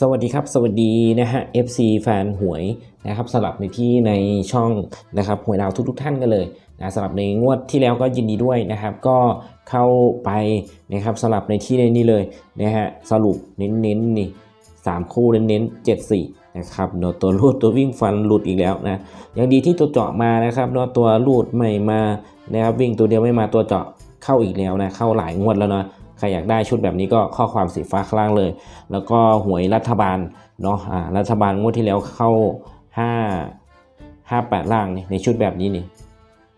สวัสดีครับ สวัสดีนะฮะ FC แฟนหวยนะครับสลับในที่ในช่องนะครับหวยดาวทุก ๆ ท่านกันเลยนะสลับในงวดที่แล้วก็ยินดีด้วยนะครับ ก็เข้าไปนะครับสลับในที่ในนี้เลยนะฮะสรุปเน้นๆนี่สามคู่เน้นๆเจ็ดสี่นะครับเนาะตัวรูดตัววิ่งฟันหลุดอีกแล้วนะยังดีที่ตัวเจาะมานะครับเนาะตัวรูดไม่มานะครับวิ่งตัวเดียวไม่มาตัวเจาะเข้าอีกแล้วนะเข้าหลายงวดแล้วเนาะ ใครอยากได้ชุดแบบนี้ก็ข้อความสีฟ้าข้างล่างเลย แล้วก็หวยรัฐบาลเนาะอ่ารัฐบาลงวดที่แล้วเข้า 5 5 8 ล่างนี่ในชุดแบบนี้นี่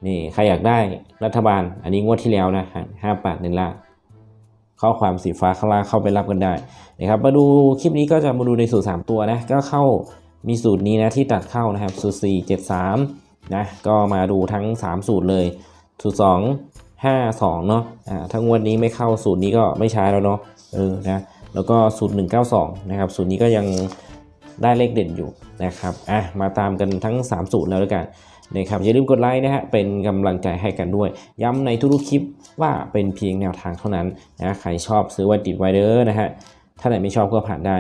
นี่ใครอยากได้รัฐบาล อันนี้งวดที่แล้วนะ5 8ในล่างข้อความสีฟ้าข้างล่างเข้าไปรับกันได้นะครับมาดูคลิปนี้ก็จะมาดูในสูตร 3 ตัวนะก็เข้ามีสูตรนี้นะที่ตัดเข้านะครับสูตร4 7 3นะก็มาดูทั้ง 3 สูตรเลยสูตร2 5 2เนาะอ่าถ้างวดนี้ไม่เข้าสูตรนี้ก็ไม่ใช้แล้วเนาะเออนะแล้วก็สูตร192นะครับสูตรนี้ก็ยังได้เลขเด่นอยู่นะครับอะมาตามกันทั้ง 3 สูตรแล้วด้วยกันนะครับอย่าลืมกดไลค์นะฮะเป็นกำลังใจให้กันด้วย ย้ำในทุกๆคลิปว่าเป็นเพียงแนวทางเท่านั้นนะใครชอบซื้อไว้ติดไว้เด้อนะฮะถ้าไหนไม่ชอบก็ผ่านได้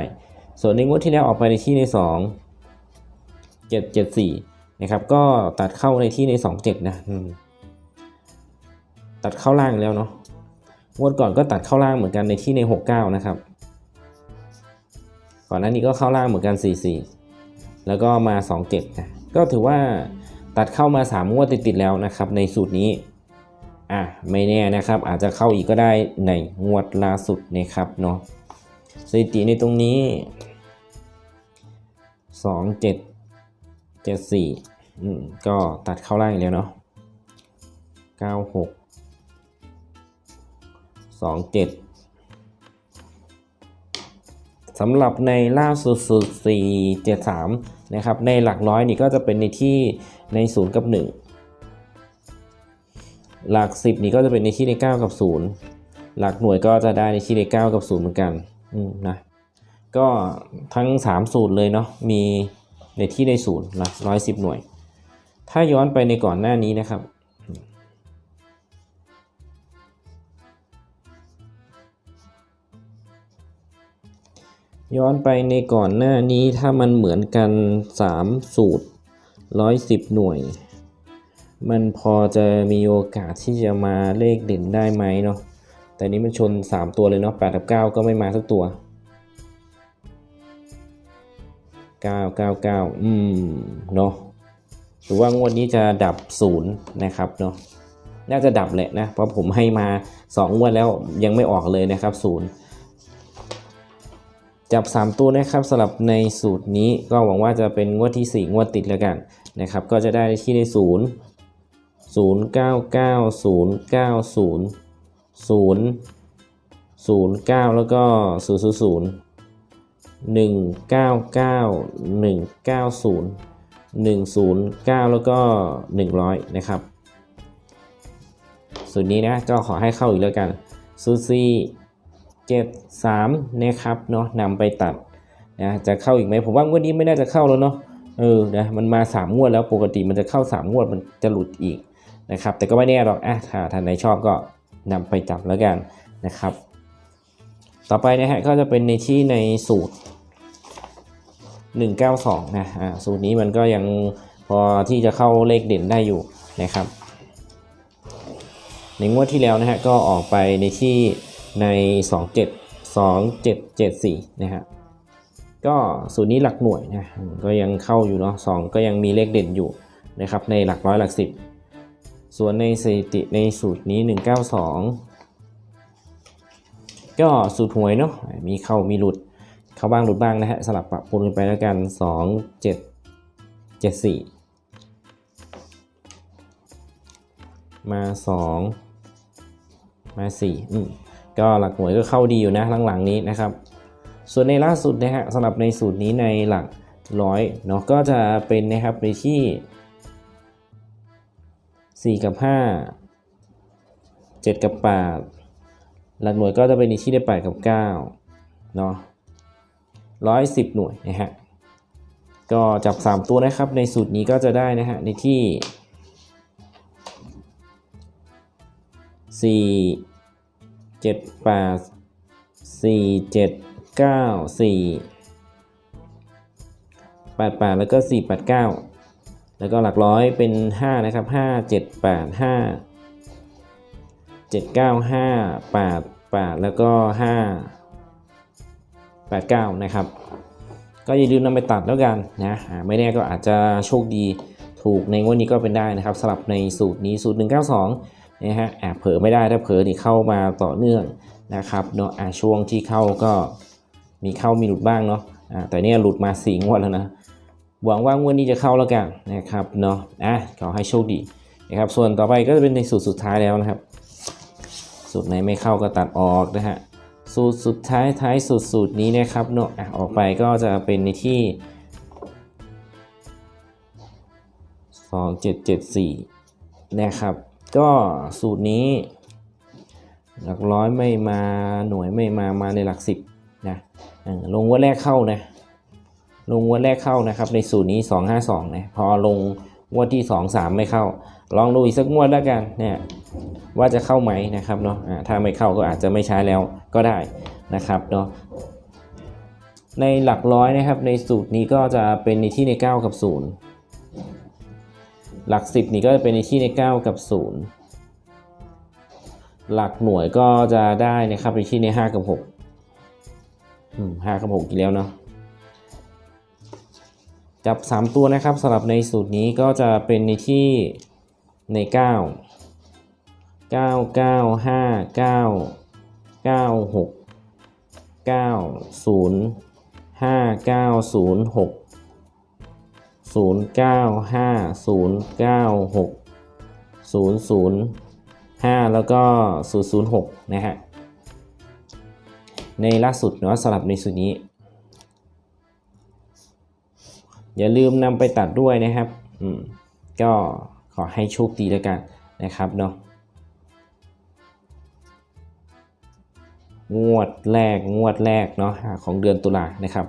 ส่วนในงวดที่แล้วออกไปในที่ใน 2 7 7 4นะครับก็ตัดเข้าในที่ใน 2 7 นะอืม ตัดเข้าล่างแล้วเนาะงวดก่อนก็ตัดเข้าล่างเหมือนกันในที่ใน 69 นะครับ ก่อนหน้านี้ก็เข้าล่างเหมือนกัน 44 แล้วก็มา27นะก็ถือว่าตัดเข้ามา 3 งวดติดๆแล้วนะครับ ในสูตรนี้อะไม่แน่นะครับ อาจจะเข้าอีกก็ได้ในงวดล่าสุดนะครับเนาะสถิติในตรงนี้ 2 7 7 4อืมก็ตัดเข้าล่างอีกแล้วเนาะ96 2 7สำหรับในล่าสุดสุด4 7 3 นะครับ ในหลักร้อยนี่ก็จะเป็นในที่ใน 0 กับ 1 หลัก 10 นี่ก็จะเป็นในที่ใน 9 กับ 0 หลักหน่วยก็จะได้ในที่ใน 9 กับ 0 เหมือนกันนะก็ทั้ง 3 สูตรเลยเนาะมีในที่ใน0หลัก110หน่วย ถ้าย้อนไปในก่อนหน้านี้นะครับ ย้อนไปในก่อนหน้านี้ถ้ามันเหมือนกัน 3 สูตร 110 หน่วย มันพอจะมีโอกาสที่จะมาเลขเด่นได้ไหมเนาะแต่นี้มันชน 3 ตัวเลยเนาะ8กับ 9 ก็ไม่มาสักตัว 9 9 9 อืม เนาะหรือว่างวดนี้จะดับศูนย์นะครับเนาะน่าจะดับแหละนะ เพราะผมให้มา 2 งวดแล้วยังไม่ออกเลยนะครับศูนย์ จับ 3 ตัวนะครับสำหรับในสูตรนี้ก็หวังว่าจะเป็นงวดที่ 4 งวดติดแล้วกันนะครับก็จะได้ที่ใน 0 0 9 9 0 9 0 0 0 9 แล้วก็ 0 0 0 1 9 9 1 9 0 1 0 9 แล้วก็ 100 นะครับ สูตรนี้นะก็ขอให้เข้าอีกแล้วกันซูซี่ 7 3นะครับเนาะนำไปตัดนะจะเข้าอีกไหมผมว่างวดนี้ไม่น่าจะเข้าแล้วเนาะเออนะมันมา 3 งวดแล้วปกติมันจะเข้า 3 งวดมันจะหลุดอีกนะครับแต่ก็ไม่แน่หรอกอะถ้าท่านไหนชอบก็นำไปจับแล้วกันนะครับ ต่อไปนะฮะก็จะเป็นในที่ในสูตร 192นะอ่าสูตรนี้มันก็ยังพอที่จะเข้าเลขเด่นได้อยู่นะครับ ในงวดที่แล้วนะฮะก็ออกไปในที่ ใน 27 2774 นะฮะก็สูตรนี้หลักหน่วยนะก็ยังเข้าอยู่เนาะ2ก็ยังมีเลขเด่นอยู่นะครับในหลักร้อยหลักสิบส่วนในสถิติในสูตรนี้ 192 ก็สูตรหวยเนาะมีเข้ามีหลุดเข้าบ้างหลุดบ้างนะฮะสลับปรับปรุงกันไปแล้วกัน 2 7 7 4 มา 2 มา4อืม ก็หลักหน่วยก็เข้าดีอยู่นะหลังๆนี้นะครับ ส่วนในล่าสุดนะฮะสำหรับในสูตรนี้ในหลักร้อยเนาะก็จะเป็นนะครับในที่ 4 กับ 5 7 กับ 8 หลักหน่วยก็จะเป็นในที่ได้ 8 กับ9เนาะ110 หน่วยนะฮะก็จับ 3 ตัวนะครับในสูตรนี้ก็จะได้นะฮะในที่สี่ เจ็ดแปดสี่เจ็ดเก้าสี่88แล้วก็489แล้วก็หลักร้อยเป็น5นะครับ5 7 8 5 7 9 5 8 8แล้วก็5 8 9นะครับ ก็อย่าลืมนำไปตัดแล้วกันนะไม่แน่ก็อาจจะโชคดีถูกในงวดนี้ก็เป็นได้นะครับสลับในสูตรนี้สูตร 192 นะฮะแอบเผลอไม่ได้ถ้าเผลอนี่เข้ามาต่อเนื่องนะครับเนาะอ่าช่วงที่เข้าก็มีเข้ามีหลุดบ้างเนาะอ่าแต่เนี่ยหลุดมาสี่งวดแล้วนะหวังว่างวดนี้จะเข้าแล้วกันนะครับเนาะอะขอให้โชคดีนะครับส่วนต่อไปก็จะเป็นในสูตรสุดท้ายแล้วนะครับ สูตรไหนไม่เข้าก็ตัดออกนะฮะสูตรสุดท้ายท้ายสูตรสูตรนี้นะครับเนาะอะออกไปก็จะเป็นในที่2774นะครับ ก็สูตรนี้ หลักร้อยไม่มาหน่วยไม่มามาในหลักสิบนะลงวัดแรกเข้านะ ลงวัดแรกเข้านะครับ ในสูตรนี้ 252นะพอลงงวดที่ 2 3 ไม่เข้า ลองดูอีกสักงวดแล้วกันเนี่ยว่าจะเข้าไหมนะครับเนาะถ้าไม่เข้าก็อาจจะไม่ใช้แล้วก็ได้นะครับเนาะในหลักร้อยนะครับในสูตรนี้ก็จะเป็นในที่ใน 9 กับ 0 หลัก 10 นี่ก็จะเป็นในที่ใน 9 กับ 0 หลักหน่วยก็จะได้นะครับในที่ใน 5 กับ 6 อืม5กับ6อีกแล้วเนาะจับ 3 ตัวนะครับสำหรับในสูตรนี้ก็จะเป็นในที่ใน 9 9 9 5 9 9 6 9 0 5 9 0 6 0 9 5 0 9 6 0 0 5แล้วก็0 0 6นะฮะ ในล่าสุดเนาะสำหรับในสูตรนี้ อย่าลืมนำไปตัดด้วยนะครับ อืม ก็ขอให้โชคดีแล้วกันนะครับเนาะงวดแรกงวดแรกเนาะของเดือนตุลานะครับ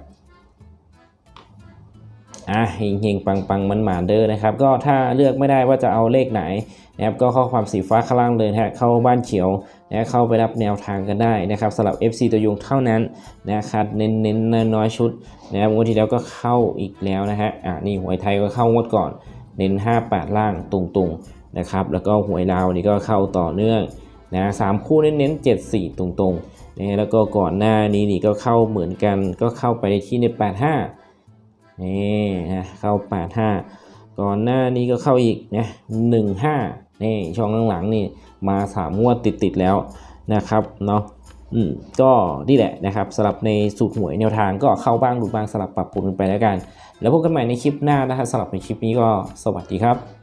อะเฮงเฮงปังปังมันหมานเด้อนะครับ ก็ถ้าเลือกไม่ได้ว่าจะเอาเลขไหนนะครับก็ข้อความสีฟ้าข้างล่างเลยนะฮะเข้าบ้านเขียวนะเข้าไปรับแนวทางกันได้นะครับสำหรับ FC ตัวยงเท่านั้นนะครับเน้นเน้นน้อยชุดนะครับงวดที่แล้วก็เข้าอีกแล้วนะฮะอะนี่หวยไทยก็เข้างวดก่อน เน้น 58 ล่างตรงๆนะครับแล้วก็หวยลาวนี่ก็เข้าต่อเนื่องนะสามคู่เน้นๆ74 ตรงๆนะแล้วก็ก่อนหน้านี้นี่ก็เข้าเหมือนกันก็เข้าไปในที่ใน 85 นี่นะเข้า 85 ก่อนหน้านี้ก็เข้าอีกนะ15 นี่ช่องหลังๆนี่มาสามงวดติดๆแล้วนะครับเนาะอืมก็นี่แหละนะครับสลับในสูตรหวยแนวทางก็เข้าบ้างหลุดบ้างสลับปรับปรุงไปแล้วกัน แล้วพบกันใหม่ในคลิปหน้านะครับสลับในคลิปนี้ก็สวัสดีครับ